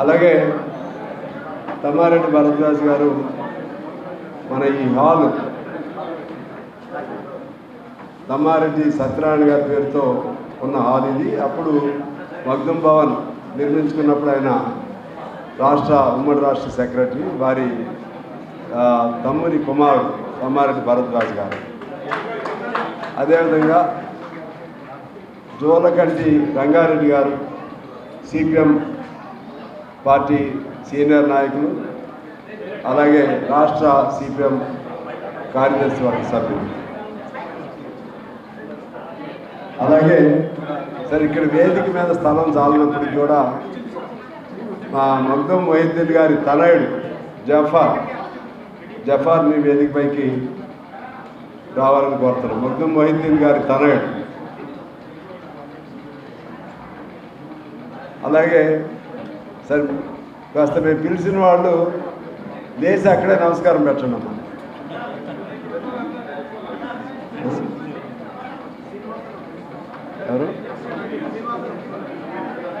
అలాగే తమ్మారెడ్డి భరద్వాజ్ గారు మన ఈ హాల్ తమ్మారెడ్డి సత్యనారాయణ గారి పేరుతో ఉన్న హాల్ ఇది. అప్పుడు మగ్దుం భవన్ నిర్మించుకున్నప్పుడు ఆయన రాష్ట్ర ఉమ్మడి రాష్ట్ర సెక్రటరీ వారి తమ్ముని కుమారుడు తమ్మారెడ్డి భరద్వాజ్ గారు. అదేవిధంగా జోలకంటి రంగారెడ్డి గారు సిపిఎం పార్టీ సీనియర్ నాయకులు అలాగే రాష్ట్ర సిపిఎం కార్యదర్శి వర్గ సభ్యులు. అలాగే సరే ఇక్కడ వేదిక మీద స్థలం చాలినప్పటికీ కూడా మా మగ్దం మొహిద్దీన్ గారి తనయుడు జఫార్ జఫార్ని వేదిక పైకి రావాలని కోరుతారు మగ్దం మొహిద్దీన్ గారి తనయుడు. అలాగే సరే కాస్త మేము పిలిచిన వాళ్ళు లేచి అక్కడే నమస్కారం పెట్టండి అమ్మా ఎవరు?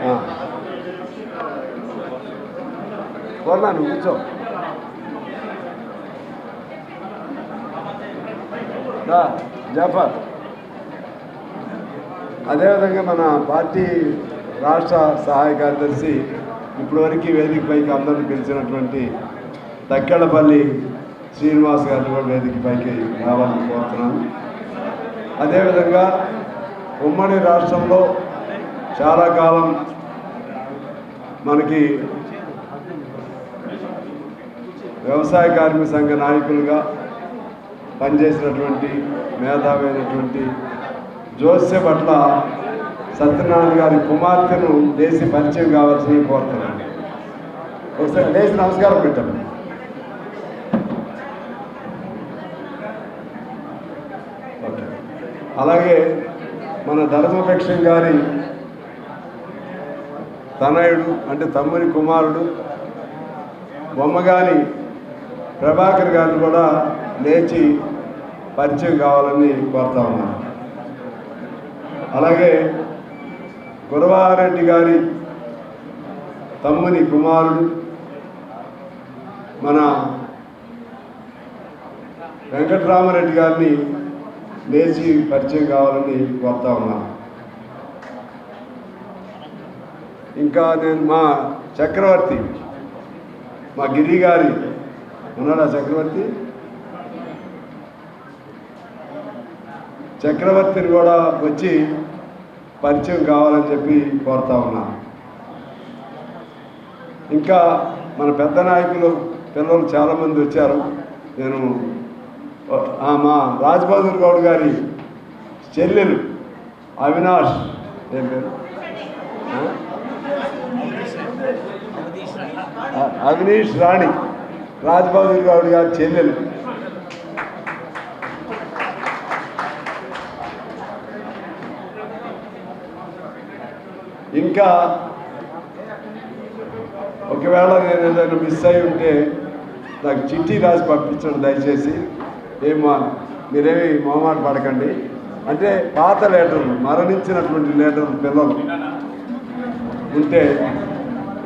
ఆ. నువ్వు కూర్చో. జాఫర్. అదేవిధంగా మన పార్టీ రాష్ట్ర సహాయ కార్యదర్శి ఇప్పటివరకు వేదిక పైకి అందరిని పిలిచినటువంటి దక్కెళ్ళపల్లి శ్రీనివాస్ గారిని కూడా వేదిక పైకి రావాలని కోరుతున్నాను. అదేవిధంగా ఉమ్మడి రాష్ట్రంలో చాలా కాలం మనకి వ్యవసాయ కార్మిక సంఘ నాయకులుగా పనిచేసినటువంటి మేధావి అయినటువంటి జోస్య పట్ల సత్యనారాయణ గారి కుమార్తెను దేశ పరిచయం కావాల్సింది కోరుతున్నాను ఒకసారి లేచి నమస్కారం పెట్టండి. అలాగే మన ధర్మపక్షం గారి తనయుడు అంటే తమ్ముని కుమారుడు బొమ్మగాని ప్రభాకర్ గారిని కూడా లేచి పరిచయం కావాలని కోరుతా ఉన్నాను. అలాగే గురవారెడ్డి గారి తమ్ముని కుమారుడు మన వెంకటరామరెడ్డి గారిని లేచి పరిచయం కావాలని కోరుతా ఉన్నాను ఇంకా నేను మా చక్రవర్తి మా గిరి గారి ఉన్నాడా చక్రవర్తి? చక్రవర్తిని కూడా వచ్చి పరిచయం కావాలని చెప్పి కోరుతా ఉన్నాను ఇంకా మన పెద్ద నాయకులు పిల్లలు చాలామంది వచ్చారు. నేను ఆ, మా రాజ్బహదూర్ గౌడ్ గారి చెల్లెలు అవినాష్. ఏం పేరు? అవినీష్ రాణి రాజ్బహదూర్ గౌడ్ గారి చెల్లెలు. ఇంకా ఒకవేళ నేను ఏదైనా మిస్ అయి ఉంటే నాకు చిట్టి రాసి పంపించండి దయచేసి. ఏమో మీరేమి మొహమాట పడకండి. అంటే పాత లీటర్లు మరణించినటువంటి లీటర్లు పిల్లలు ఉంటే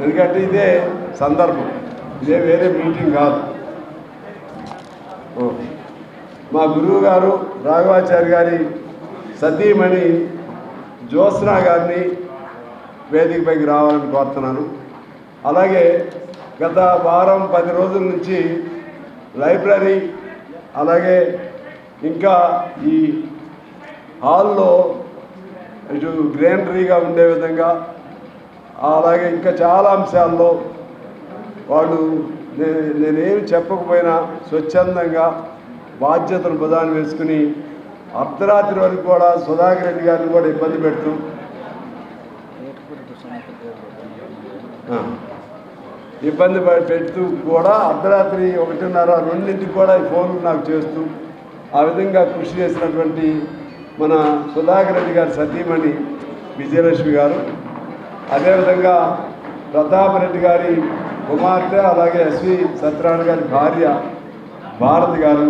ఎందుకంటే ఇదే సందర్భం. ఇదే వేరే మీటింగ్ కాదు. ఓ. మా గురువు గారు రాఘవాచారి గారి సతీమణి జ్యోత్స్నా గారిని వేదికపైకి రావాలని కోరుతున్నాను. అలాగే గత వారం పది రోజుల నుంచి లైబ్రరీ అలాగే ఇంకా ఈ హాల్లో ఇటు గ్రీనరీగా ఉండే విధంగా అలాగే ఇంకా చాలా అంశాల్లో వాళ్ళు నే- నేనేమి చెప్పకపోయినా స్వచ్ఛందంగా బాధ్యతను ప్రధానం వేసుకుని అర్ధరాత్రి వరకు కూడా సుధాకర్ రెడ్డి గారిని కూడా ఇబ్బంది పెడుతూ ఇబ్బంది పెడుతూ కూడా అర్ధరాత్రి ఒకటిన్నర రెండింటికి కూడా ఈ ఫోన్లు నాకు చేస్తూ ఆ విధంగా కృషి చేసినటువంటి మన సుధాకర్ రెడ్డి గారి సతీమణి విజయలక్ష్మి గారు. అదేవిధంగా ప్రతాప్ రెడ్డి గారి కుమార్తె అలాగే ఎస్వి సత్యనారాయణ గారి భార్య భారతి గారు.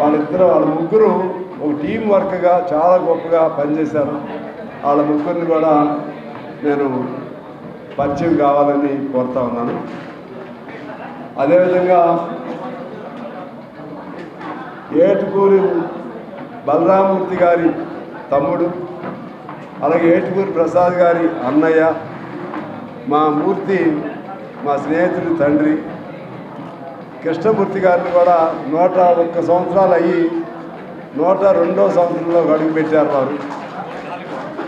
వాళ్ళిద్దరు వాళ్ళ ముగ్గురు ఒక టీం వర్క్గా చాలా గొప్పగా పనిచేశారు. వాళ్ళ ముగ్గురిని కూడా నేను పరిచయం కావాలని కోరుతా ఉన్నాను. అదేవిధంగా ఏటుకూరి బలరామూర్తి గారి తమ్ముడు అలాగే ఏటుకూరి ప్రసాద్ గారి అన్నయ్య మా మూర్తి మా స్నేహితుడి తండ్రి కృష్ణమూర్తి గారిని కూడా నూట ఒక్క సంవత్సరాలు అయ్యి నూట రెండో సంవత్సరంలో అడుగుపెట్టారు వారు.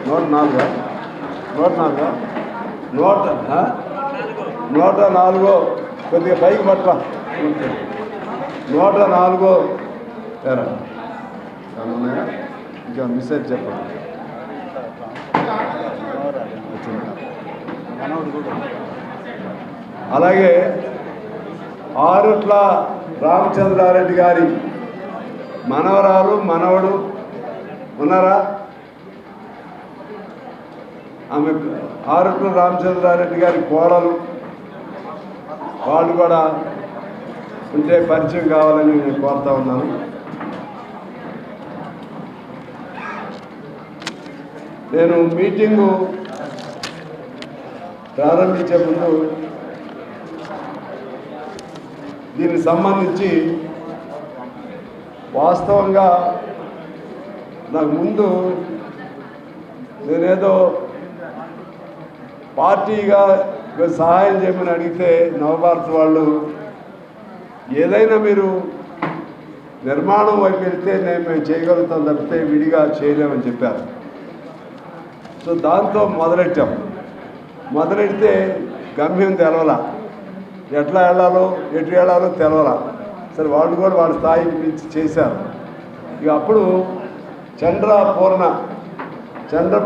నూట నాలుగా? నూట నాలుగా? నూట నూట నాలుగో. కొద్దిగా పైకి పట్ల నూట నాలుగో. ఇంకా మెసేజ్ చెప్పండి అలాగే ఆరుట్ల రామచంద్రారెడ్డి గారి మనవరాలు మనవడు ఉన్నారా? ఆమె ఆరుట్ల రామచంద్రారెడ్డి గారి కోడలు. వాళ్ళు కూడా ఉంటే పరిచయం కావాలని నేను కోరుతా ఉన్నాను. నేను మీటింగు ప్రారంభించే ముందు దీనికి సంబంధించి వాస్తవంగా నాకు ముందు నేనేదో పార్టీగా సహాయం చేయమని అడిగితే నవభారత్ వాళ్ళు ఏదైనా మీరు నిర్మాణం వైపు వెళ్తే నేను మేము చేయగలుగుతాం తప్పితే విడిగా చేయలేమని చెప్పారు. సో దాంతో మొదలెట్టాం. మొదలెడితే గమ్యం తెలవలా. ఎట్లా వెళ్ళాలో ఎటు వెళ్ళాలో తెలవలా. సరే వాళ్ళు కూడా వాళ్ళ స్థాయి మించి చేశారు. ఇక అప్పుడు చంద్ర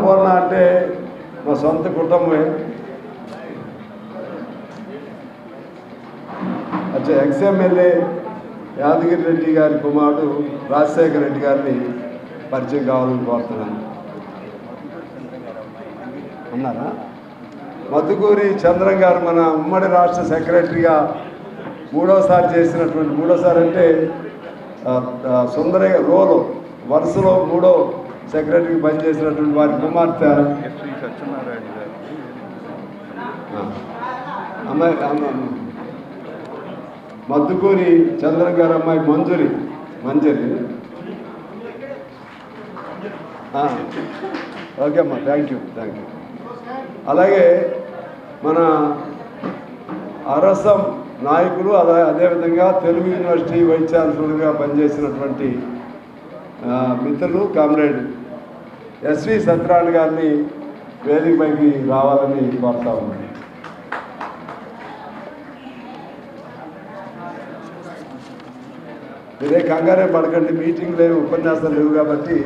పూర్ణ అంటే మా సొంత కుటుంబమే అచ్చా ఎక్స్ఎమ్మెల్యే యాదగిరి రెడ్డి గారి కుమారుడు రాజశేఖర రెడ్డి గారిని పరిచయం కావాలని కోరుతున్నాను. అన్నారా మధుకూరి చంద్రం గారు మన ఉమ్మడి రాష్ట్ర సెక్రటరీగా మూడోసారి చేసినటువంటి మూడోసారి అంటే సుందరయ్య రోలో వరుసలో మూడో సెక్రటరీకి పనిచేసినటువంటి వారి కుమార్తె. అమ్మాయి అమ్మ- మద్దుకూరి చంద్రం గారు అమ్మాయి మంజురి. మంజరి. ఓకే అమ్మా థ్యాంక్ యూ థ్యాంక్ యూ అలాగే మన అరసం నాయకులు అదే అదేవిధంగా తెలుగు యూనివర్సిటీ వైస్ ఛాన్సలర్గా పనిచేసినటువంటి మిత్రులు కామ్రేడ్ ఎస్వి సత్యనారాయణ గారిని వేదికపైకి రావాలని కోరుతా ఉన్నాను. మీరే కంగారే పడకండి మీటింగ్ లేవు ఉపన్యాసాలు లేవు కాబట్టి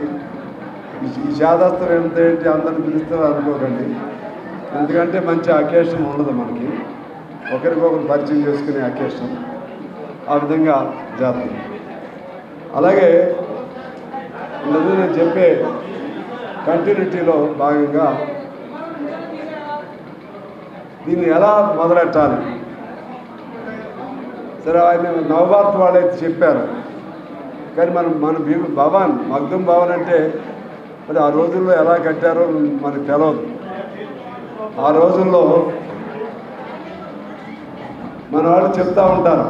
ఈ- శాదాస్త్రం ఎంత ఏంటి అందరిని పిలుస్తారు అనుకోకండి. ఎందుకంటే మంచి అకేషన్ ఉండదు మనకి. ఒకరికొకరు పరిచయం చేసుకునే అకేషన్ ఆ విధంగా జరుగుతుంది అలాగే ఇందులో నేను చెప్పే కంటిన్యూటీలో భాగంగా దీన్ని ఎలా మొదలెట్టాలి? సరే ఆయన నవభారత్ వాళ్ళైతే చెప్పారు. కానీ మనం మన భీమ భవన్ మగ్ధం భవన్ అంటే మరి ఆ రోజుల్లో ఎలా కట్టారో మనకు తెలియదు ఆ రోజుల్లో మన వాళ్ళు చెప్తూ ఉంటారు.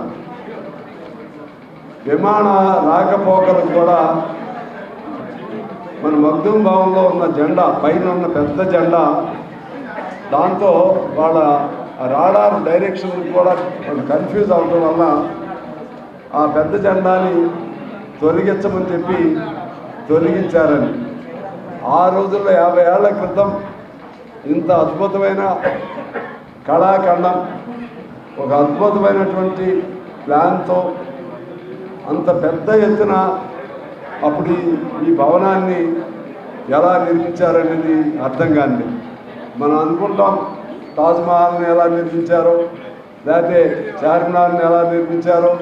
విమాన రాకపోకలకు కూడా మన మగ్ధం భావంలో ఉన్న జెండా పైన ఉన్న పెద్ద జెండా దాంతో వాళ్ళ రాడార్ డైరెక్షన్ కూడా వాళ్ళు కన్ఫ్యూజ్ అవడం వల్ల ఆ పెద్ద జెండాని తొలగించమని చెప్పి తొలగించారని. ఆ రోజుల్లో యాభై ఏళ్ళ క్రితం ఇంత అద్భుతమైన కళాఖండం ఒక అద్భుతమైనటువంటి ప్లాన్తో అంత పెద్ద ఎత్తున అప్పుడు ఈ- భవనాన్ని ఎలా నిర్మించారనేది అర్థం కాండి మనం అనుకుంటాం తాజ్మహల్ని ఎలా నిర్మించారో లేకపోతే చార్మినార్ని ఎలా నిర్మించారో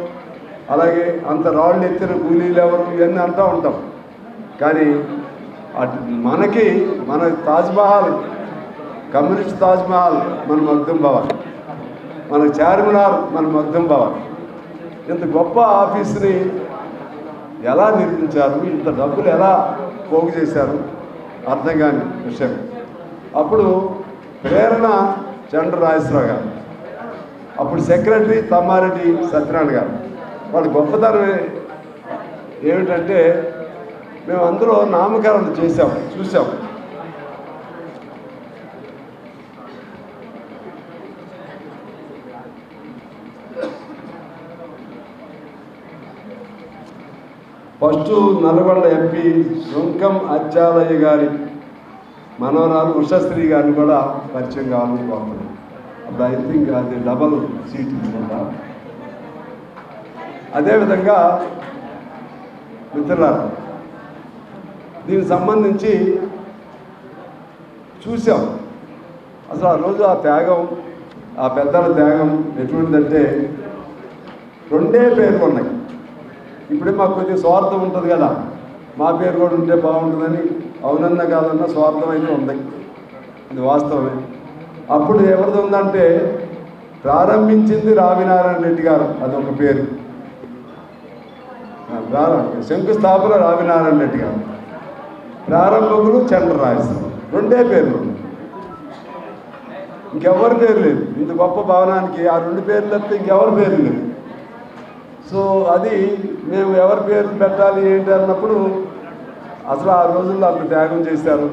అలాగే అంత రాళ్ళు ఎత్తిన కూలీలు ఎవరు ఇవన్నీ అంటూ ఉంటాం. కానీ అటు మనకి మన తాజ్మహల్ కమ్యూనిస్ట్ తాజ్మహల్ మన మగ్ధం భవన్. మన చార్మినార్ మన మగ్ధం భవన్. ఇంత గొప్ప ఆఫీస్ని ఎలా నిర్మించారు ఇంత డబ్బులు ఎలా పోగు చేశారు అర్థం కాని విషయం. అప్పుడు ప్రేరణ చంద్ర రాజేశ్వరరావు గారు అప్పుడు సెక్రటరీ తమ్మారెడ్డి సత్యనారాయణ గారు. వాళ్ళ గొప్పతనం ఏమిటంటే మేము అందులో నామకరణం చేసాం చూసాం ఫస్ట్ నల్గొండ ఎంపీ శుంకం అచ్చాలయ్య గారి మనవరాలు ఉషశ్రీ గారిని కూడా పరిచయం కావాలని కోరుతున్నాను అప్పుడు ఐ థింక్ అది డబల్ సీట్ ఇచ్చుకుంటా. అదేవిధంగా మిత్రులారా దీనికి సంబంధించి చూసాం. అసలు ఆ రోజు ఆ త్యాగం ఆ పెద్దల త్యాగం ఎటువంటిదంటే రెండే పేర్లు ఉన్నాయి. ఇప్పుడే మాకు కొంచెం స్వార్థం ఉంటుంది కదా. మా పేరు కూడా ఉంటే బాగుంటుందని అవునన్న కాదన్న స్వార్థం అయితే ఉంది. ఇది వాస్తవమే. అప్పుడు ఎవరిది ఉందంటే ప్రారంభించింది రావినారాయణ రెడ్డి గారు అదొక పేరు. శంకుస్థాపన రావినారాయణ రెడ్డి గారు. ప్రారంభకులు చంద్రరాజు రెండే పేర్లు ఇంకెవరి పేరు లేదు. ఇంత గొప్ప భవనానికి ఆ రెండు పేర్లు తప్పితే ఇంకెవరి పేరు లేదు. సో అది మేము ఎవరి పేర్లు పెట్టాలి ఏంటి అన్నప్పుడు అసలు ఆ రోజుల్లో అంత త్యాగం చేశారు.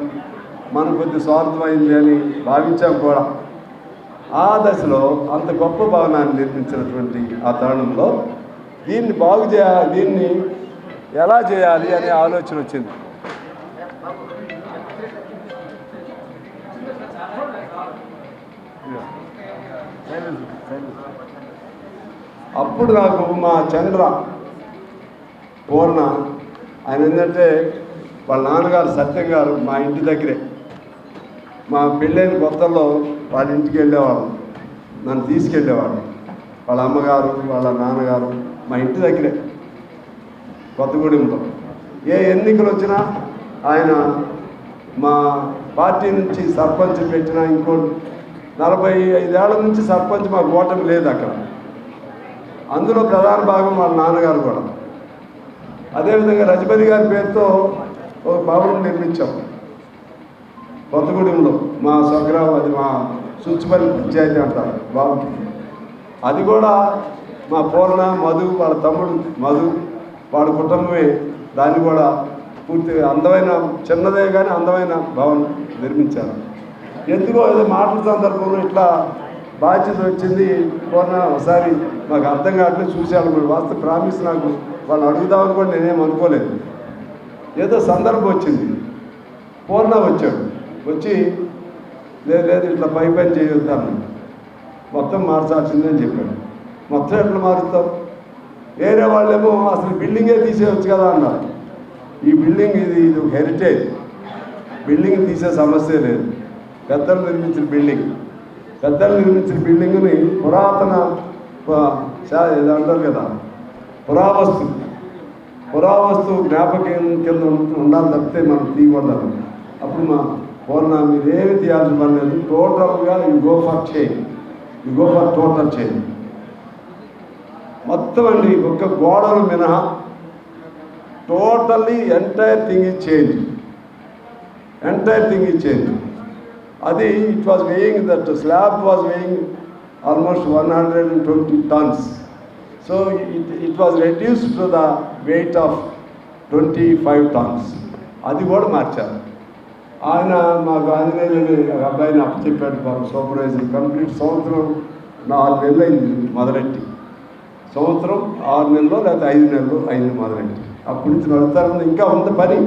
మనం కొద్ది స్వార్థమైంది అని భావించాం కూడా. ఆ దశలో అంత గొప్ప భవనాన్ని నిర్మించినటువంటి ఆ తరుణంలో దీన్ని బాగు చేయాలి దీన్ని ఎలా చేయాలి అనే ఆలోచన వచ్చింది. అప్పుడు నాకు మా చంద్ర పూర్ణ ఆయన ఏంటంటే వాళ్ళ నాన్నగారు సత్యం గారు మా ఇంటి దగ్గరే. మా పెళ్ళైన కొత్తల్లో వాళ్ళ ఇంటికి వెళ్ళేవాళ్ళం. నన్ను తీసుకెళ్ళేవాళ్ళం. వాళ్ళ అమ్మగారు వాళ్ళ నాన్నగారు మా ఇంటి దగ్గరే కొత్తగూడెంలో. ఏ ఎన్నికలు వచ్చినా ఆయన మా పార్టీ నుంచి సర్పంచ్ పెట్టినా ఇంకోటి నలభై ఐదేళ్ళ నుంచి సర్పంచ్ మాకు ఓటమి లేదు అక్కడ. అందులో ప్రధాన భాగం వాళ్ళ నాన్నగారు కూడా. అదేవిధంగా రజపతి గారి పేరుతో ఒక భవనం నిర్మించాం. కొత్తగూడెంలో మా స్వగ్రామం అది మా సుచ్చిపల్లి పంచాయతీ అంటారు బాబుకి అది కూడా మా పూర్ణ మధు వాళ్ళ తమ్ముడు మధు వాళ్ళ కుటుంబమే దాన్ని కూడా పూర్తిగా అందమైన చిన్నదే కానీ అందమైన భవనం నిర్మించారు. ఎందుకో ఏదో మాటల సందర్భంలో ఇట్లా బాధ్యత వచ్చింది పూర్ణ ఒకసారి మాకు అర్థం కావట్లేదు చూశాను కూడా. వాస్తవ ప్రామిస్ నాకు వాళ్ళు అడుగుదామని కూడా నేనేం అనుకోలేదు. ఏదో సందర్భం వచ్చింది. పూర్ణ వచ్చాడు. వచ్చి లేదు లేదు ఇట్లా పై పని చేయొద్దాను మొత్తం మార్చాల్సిందే అని చెప్పాడు. మొత్తం ఎట్లా మారుస్తాం వేరే వాళ్ళేమో అసలు బిల్డింగే తీసేయచ్చు కదా అన్నారు. ఈ బిల్డింగ్ ఇది ఇది ఒక హెరిటేజ్ బిల్డింగ్ తీసే సమస్య లేదు. పెద్దలు నిర్మించిన బిల్డింగ్. పెద్దలు నిర్మించిన బిల్డింగ్ని పురాతన ఇది అంటారు కదా. పురావస్తు. పురావస్తు జ్ఞాపకం కింద ఉండాలి తప్పితే మనం తీయకూడదు అప్పుడు మా పూర్ణ మీరు ఏమి తీయాల్సిన పని లేదు. టోటల్గా you go for change you go for total change మొత్తం అండి ఒక్క గోడలు మినహా totally entire thing is change entire thing is change అది it was weighing that slab was weighing almost one hundred and twenty tons so it it was reduced to the weight of twenty five tons అది కూడా మార్చారు. ఆయన మాకు ఆంజనేయులని అబ్బాయిని అప్పచెప్పాడు పాపం supervisor. Complete సంవత్సరం నాలుగు నెలలు అయింది మొదలెట్టి. సంవత్సరం ఆరు నెలలు లేకపోతే ఐదు నెలలు అయింది మొదలెట్టి. అప్పటి నుంచి నడుస్తారు ఇంకా ఉంది పని.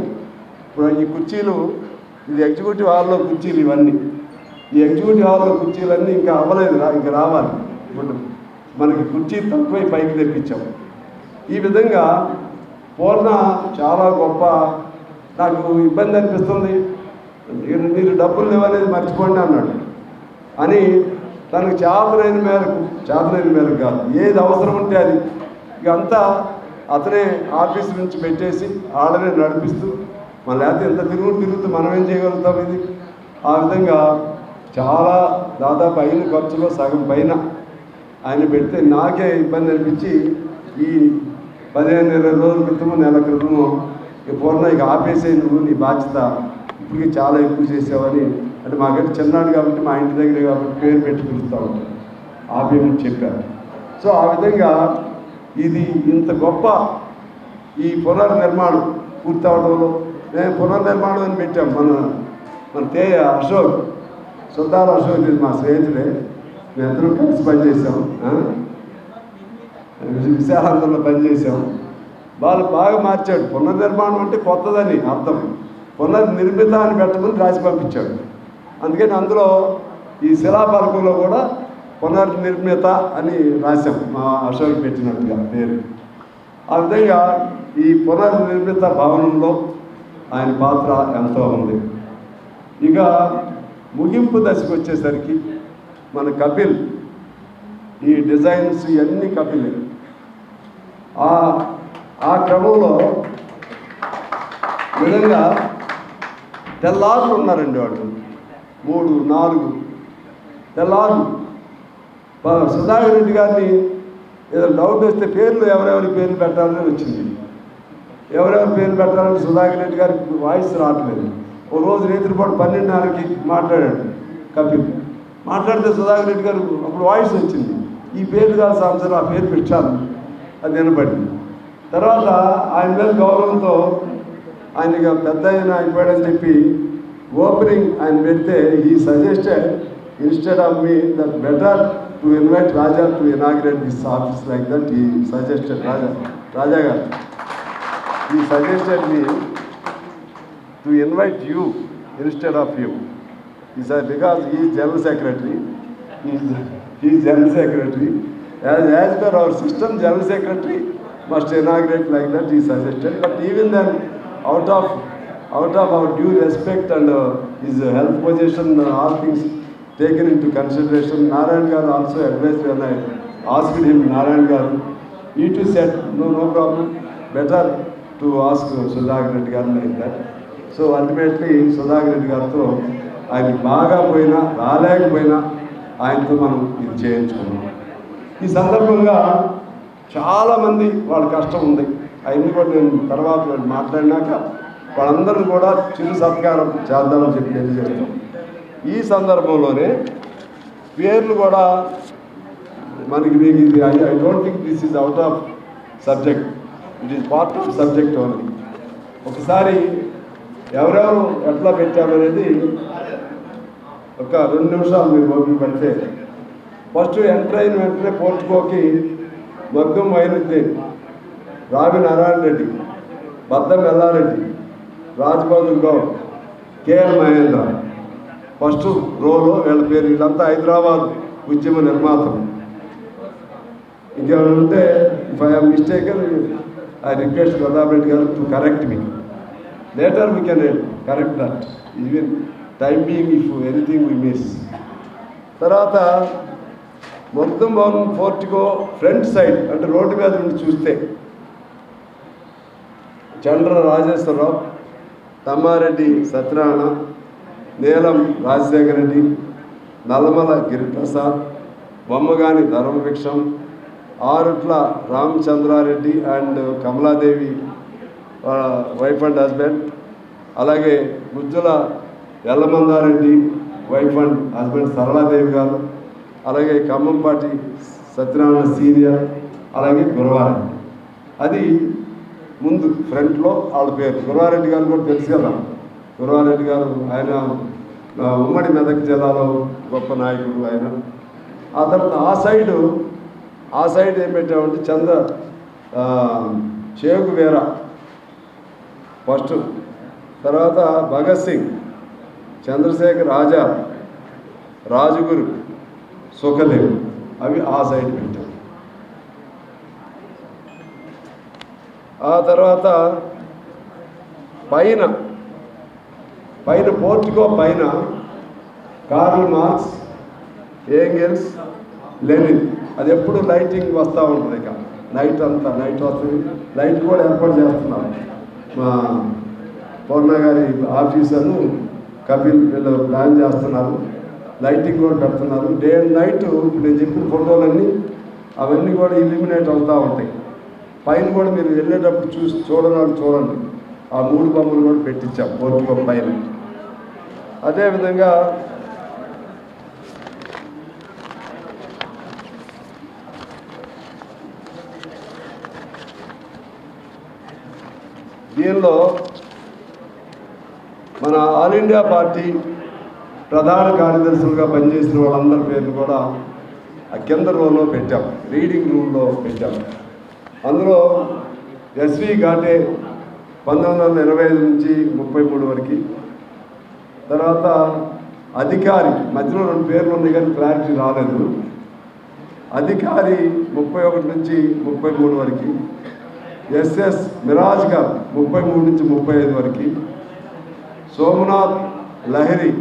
ఇప్పుడు ఈ కుర్చీలు ఇది ఎగ్జిక్యూటివ్ హాల్లో కుర్చీలు ఇవన్నీ. ఈ ఎగ్జిక్యూటివ్ హాల్లో కుర్చీలన్నీ ఇంకా అవ్వలేదు రా ఇంకా రావాలి. ఇప్పుడు మనకి కుర్చీ తక్కువై పైకి తెప్పించాం. ఈ విధంగా పూర్ణ చాలా గొప్ప నాకు ఇబ్బంది అనిపిస్తుంది. మీరు మీరు డబ్బులు లేవనేది మర్చిపోండి అన్నాడు. అని తనకు చేతలైన మేరకు చేతలైన మేరకు కాదు ఏది అవసరం ఉంటే అది ఇక అంతా అతనే ఆఫీస్ నుంచి పెట్టేసి ఆడనే నడిపిస్తూ మన లేకపోతే ఎంత తిరుగుతూ తిరుగుతూ మనం ఏం చేయగలుగుతాం ఇది? ఆ విధంగా చాలా దాదాపు అయిన ఖర్చులో సగం పైన ఆయన పెడితే నాకే ఇబ్బంది అనిపించి ఈ పదిహేను ఇరవై రోజుల క్రితము నెల క్రితము ఇక పూర్ణ ఇక ఆపేసే నువ్వు నీ బాధ్యత ఇప్పటికి చాలా ఎక్కువ చేసావని. అంటే మాకంటే చిన్నాడు కాబట్టి మా ఇంటి దగ్గర కాబట్టి పేరు పెట్టి పిలుస్తూ ఉంటారు ఆపేమని చెప్పారు సో ఆ విధంగా ఇది ఇంత గొప్ప ఈ పునర్నిర్మాణం పూర్తి అవడంలో మేము పునర్నిర్మాణం అని పెట్టాం మన మన తేయ అశోక్. సుద్దాల అశోక్ ఇది మా స్నేహితుడే మేమిద్దరం కలిసి పనిచేసాం ఆ? విశాలాంధ్రలో పనిచేసాం వాళ్ళు బాగా మార్చాడు. పునర్నిర్మాణం అంటే కొత్తదని అర్థం. పునర్నిర్మిత అని పెట్టమని రాసి పంపించాడు. అందుకని అందులో ఈ శిలాపలకంలో కూడా పునర్నిర్మిత అని రాశాం. మా అశోక్ పెట్టినట్టుగా పేరు. ఆ విధంగా ఈ పునర్నిర్మిత భవనంలో ఆయన పాత్ర ఎంతో ఉంది. ఇక ముగింపు దశకు వచ్చేసరికి మన కపిల్ ఈ డిజైన్స్ ఇవన్నీ కపిలే. ఆ ఆ క్రమంలో నిజంగా తెల్లారులు ఉన్నారండి వాళ్ళు. మూడు నాలుగు. తెల్లారు సుధాకర్ రెడ్డి గారిని ఏదో డౌట్ వస్తే పేర్లు ఎవరెవరి పేర్లు పెట్టాలని వచ్చింది. ఎవరెవరి పేర్లు పెట్టాలని సుధాకర్ రెడ్డి గారికి వాయిస్ రావట్లేదు. ఓ రోజు రేత్రిపాటు పన్నెండున్నరకి మాట్లాడాడు కపిల్. మాట్లాడితే సుధాకర్ రెడ్డి గారు అప్పుడు వాయిస్ వచ్చింది. ఈ పేరు కాదు సాంసర్ ఆ పేరు పెట్టాను. అది వినబడింది. తర్వాత ఆయన మీద గౌరవంతో ఆయన పెద్ద ఆయన అయిపోయాడని చెప్పి ఓపెనింగ్ ఆయన పెడితే he suggested instead of me that better to invite Raja to inaugurate this office like that he suggested Raja Raja గారు. He suggested me to invite you instead of you he sir because he general secretary he general secretary as as per our system general secretary must inaugurate like that he suggested but even then out of out of our due respect and his health position all things taken into consideration Narayana గారు also advise when I asked him Narayana గారు he to set no no problem better to ask Sudhakar Reddy గారు like that so ultimately Sudhakar Reddy గారితో ఆయన బాగా పోయినా రాలేకపోయినా ఆయనతో మనం ఇది చేయించుకున్నాం. ఈ సందర్భంగా చాలామంది వాళ్ళ కష్టం ఉంది. అవన్నీ కూడా నేను తర్వాత మాట్లాడినాక వాళ్ళందరూ కూడా చిరు సత్కారం చేద్దామని చెప్పి తెలియజేస్తాం ఈ సందర్భంలోనే పేర్లు కూడా మనకి మీకు ఇది I I don't think this is out of subject it is part of subject only ఒకసారి ఎవరెవరు ఎట్లా పెట్టామనేది ఒక రెండు నిమిషాలు మీరు ఓపిక పడితే. ఫస్ట్ ఎంటర్ అయిన వెంటనే పోర్చుకోకి మగ్గం వైరుద్దీన్ రావి నారాయణ రెడ్డి బద్దం ఎల్లారెడ్డి రాజ్బహదూర్ గౌడ్ కేఎల్ మహేంద్ర. ఫస్ట్ రోలో వీళ్ళ పేరు వీళ్ళంతా హైదరాబాద్ ఉద్యమ నిర్మాతలు. ఇంకేమైనా ఉంటే if I mistake I request Pratap Reddy గారు to correct me later we can correct that even time being if anything we miss తర్వాత మొత్తం భవన్ ఫోర్టికో ఫ్రంట్ సైడ్ అంటే రోడ్డు మీద నుండి చూస్తే Chandra Rajeswararao Tammareddy Satyanarayana Neelam Rajasekhara Reddy Nallamala Giriprasad Bommagani Dharmabhiksham Arutla Ramachandrareddy and Kamaladevi wife and husband అలాగే Gujjula Yellamandareddy wife and husband Saraladevi గారు అలాగే ఖమ్మంపాటి సత్యనారాయణ సీనియర్ అలాగే గురవారెడ్డి. అది ముందు ఫ్రంట్లో వాళ్ళ పేరు. గురవారెడ్డి గారు కూడా తెలుసు కదా. గురవారెడ్డి గారు ఆయన ఉమ్మడి మెదక్ జిల్లాలో గొప్ప నాయకుడు ఆయన. ఆ తర్వాత ఆ సైడు ఆ సైడ్ ఏం పెట్టామంటే చంద్ర చేకు వేరా ఫస్ట్ తర్వాత భగత్ సింగ్ చంద్రశేఖర్ ఆజాద్ రాజుగురు సుఖదేవ్ అవి ఆ సైడ్ పెట్టారు. ఆ తర్వాత పైన పైన పోర్టుకో పైన కార్ల్ మార్క్స్ ఏంగెల్స్ లెనిన్. అది ఎప్పుడు లైటింగ్ వస్తూ ఉంటుంది ఇక. నైట్ అంతా నైట్ వస్తుంది. లైట్ కూడా ఏర్పాటు చేస్తున్నాం. మా పూర్ణ గారి ఆఫీసర్ను కపిల్ వీళ్ళు ప్లాన్ చేస్తున్నారు. లైటింగ్ కూడా పెడుతున్నారు. డే అండ్ నైట్ ఇప్పుడు నేను చెప్పిన ఫోటోలన్నీ అవన్నీ కూడా ఇల్యూమినేట్ అవుతూ ఉంటాయి. పైన కూడా మీరు వెళ్ళేటప్పుడు చూసి చూడడానికి చూడండి. ఆ మూడు బొమ్మలు కూడా పెట్టించాం బోర్డు పైన. అదేవిధంగా దీనిలో మన ఆల్ ఇండియా పార్టీ ప్రధాన కార్యదర్శులుగా పనిచేసిన వాళ్ళందరి పేర్లు కూడా ఆ కింద రూమ్లో పెట్టాం రీడింగ్ రూమ్లో పెట్టాం. అందులో ఎస్వి ఘాటే పంతొమ్మిది వందల ఇరవై ఐదు నుంచి ముప్పై మూడు వరకు. తర్వాత అధికారి మధ్యలో రెండు పేర్లు ఉన్నాయి కానీ క్లారిటీ రాలేదు. అధికారి ముప్పై ఒకటి నుంచి ముప్పై మూడు వరకు. ఎస్ఎస్ మిరాజ్ గారు ముప్పై మూడు నుంచి ముప్పై ఐదు వరకు సోమనాథ్ లహరి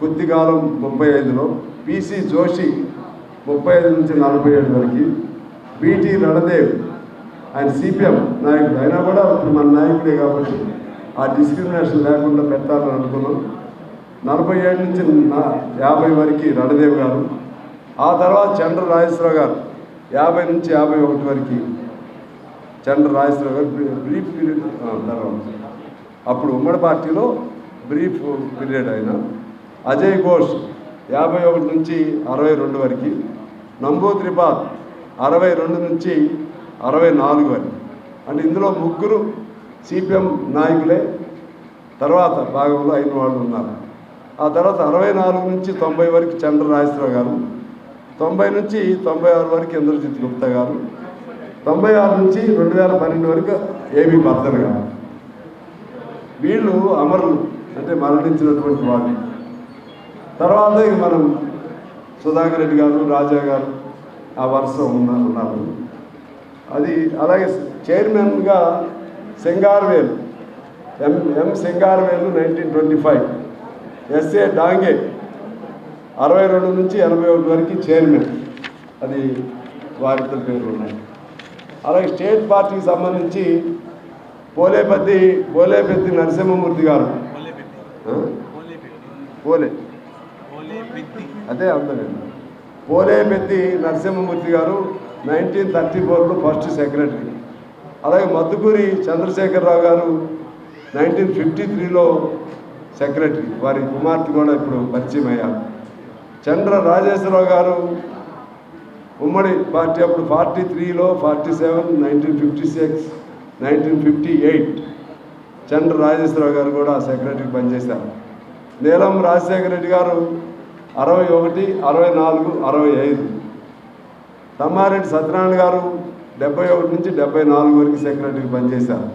కొద్దికాలం ముప్పై ఐదులో పిసి జోషి ముప్పై ఐదు నుంచి నలభై ఏడు వరకు బీటీ రణదేవ్ ఆయన సిపిఎం నాయకుడు. అయినా కూడా ఇప్పుడు మన నాయకుడే కాబట్టి ఆ డిస్క్రిమినేషన్ లేకుండా పెట్టాలని అనుకున్నాం. నలభై ఏడు నుంచి యాభై వరకు రణదేవ్ గారు. ఆ తర్వాత చంద్ర రాజేశ్వరరావు గారు యాభై నుంచి యాభై ఒకటి వరకు చంద్ర రాజేశ్వరరావు గారు బ్రీఫ్ పీరియడ్ తర్వాత. అప్పుడు ఉమ్మడి పార్టీలో బ్రీఫ్ పీరియడ్ అయిన అజయ్ ఘోష్ యాభై ఒకటి నుంచి అరవై రెండు వరకు. నంబూత్రి త్రిపాద్ అరవై రెండు నుంచి అరవై నాలుగు వరకు. అంటే ఇందులో ముగ్గురు సిపిఎం నాయకులే. తర్వాత భాగంలో అయిన వాళ్ళు ఉన్నారు. ఆ తర్వాత అరవై నాలుగు నుంచి తొంభై వరకు చంద్ర రాజేశ్వరరావు గారు. తొంభై నుంచి తొంభై ఆరు వరకు ఇంద్రజిత్ గుప్తా గారు. తొంభై ఆరు నుంచి రెండు వేల పన్నెండు వరకు ఏబీ మర్దన్ కాదు వీళ్ళు అమరులు అంటే మరణించినటువంటి వాళ్ళు తర్వాత మనం సుధాకర్ రెడ్డి గారు రాజా గారు ఆ వరుస ఉన్న ఉన్నారు. అది అలాగే చైర్మన్గా Singaravel M M Singaravel nineteen twenty five SA Dange అరవై రెండు నుంచి ఎనభై ఒకటి వరకు చైర్మన్. అది వారిద్దరి పేర్లు ఉన్నాయి. అలాగే స్టేట్ పార్టీకి సంబంధించి పోలేపతి పోలేపతి నరసింహమూర్తి గారు? పోలే. అదే అందరూ. పోలేపెత్తి నరసింహమూర్తి గారు నైన్టీన్ థర్టీ ఫోర్లో ఫస్ట్ సెక్రటరీ. అలాగే మద్దుకూరి చంద్రశేఖరరావు గారు నైన్టీన్ ఫిఫ్టీ త్రీలో సెక్రటరీ. వారి కుమార్తె కూడా ఇప్పుడు పరిచయం అయ్యారు. చంద్ర రాజేశ్వరరావు గారు ఉమ్మడి పార్టీ అప్పుడు ఫార్టీ త్రీలో forty seven nineteen fifty six nineteen fifty eight. Chandra Rajeswararao గారు కూడా సెక్రటరీ పనిచేశారు. నీలం రాజశేఖర రెడ్డి గారు అరవై ఒకటి అరవై నాలుగు అరవై ఐదు. తమ్మారెడ్డి సత్యనారాయణ గారు డెబ్బై ఒకటి నుంచి డెబ్బై నాలుగు వరకు సెక్రటరీ పనిచేశారు.